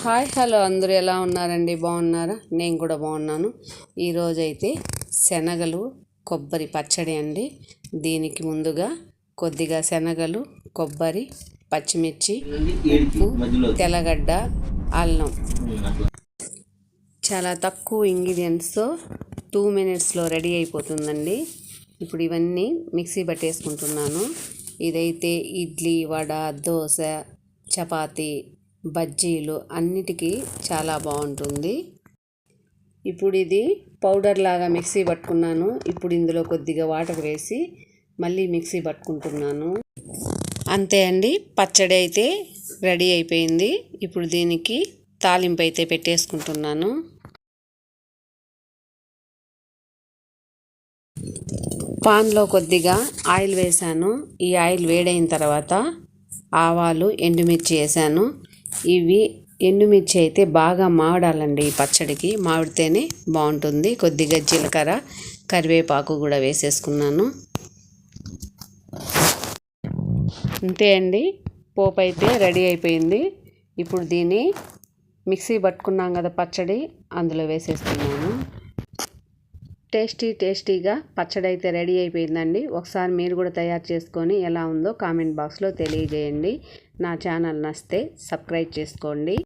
Hi hello అందరూ ఎలా ఉన్నారండి? బాగున్నారా? నేను కూడా బాగున్నాను. ఈరోజైతే శనగలు కొబ్బరి పచ్చడి అండి. దీనికి ముందుగా కొద్దిగా శనగలు కొబ్బరి పచ్చిమిర్చి ఉప్పు తెల్లగడ్డ అల్లం. చాలా తక్కువ ఇంగ్రీడియంట్స్తో టూ మినిట్స్లో రెడీ అయిపోతుందండి. ఇప్పుడు ఇవన్నీ మిక్సీ పట్టేసుకుంటున్నాను. ఇదైతే ఇడ్లీ వడ దోశ చపాతీ బజ్జీలు అన్నిటికీ చాలా బాగుంటుంది. ఇప్పుడు ఇది పౌడర్ లాగా మిక్సీ పట్టుకున్నాను. ఇప్పుడు ఇందులో కొద్దిగా వాటర్ వేసి మళ్ళీ మిక్సీ పట్టుకుంటున్నాను. అంతే అండి పచ్చడి అయితే రెడీ అయిపోయింది. ఇప్పుడు దీనికి తాలింపు అయితే పెట్టేసుకుంటున్నాను. పాన్లో కొద్దిగా ఆయిల్ వేసాను ఈ ఆయిల్ వేడైన తర్వాత ఆవాలు ఎండుమిర్చి వేసాను ఇవి ఎండుమిర్చి అయితే బాగా మావడాలండి ఈ పచ్చడికి. మావిడితేనే బాగుంటుంది. కొద్దిగా జీలకర్ర కరివేపాకు కూడా వేసేసుకున్నాను. అంతే అండి. పోపు అయితే రెడీ అయిపోయింది. ఇప్పుడు దీన్ని మిక్సీ పట్టుకున్నాం కదా పచ్చడి అందులో వేసేస్తున్నాను టేస్టీ టేస్టీగా పచ్చడి అయితే రెడీ అయిపోయిందండి. ఒకసారి మీరు కూడా తయారు చేసుకొని ఎలా ఉందో కామెంట్ బాక్స్లో తెలియజేయండి. నా ఛానల్ నస్తే సబ్స్క్రైబ్ చేసుకోండి.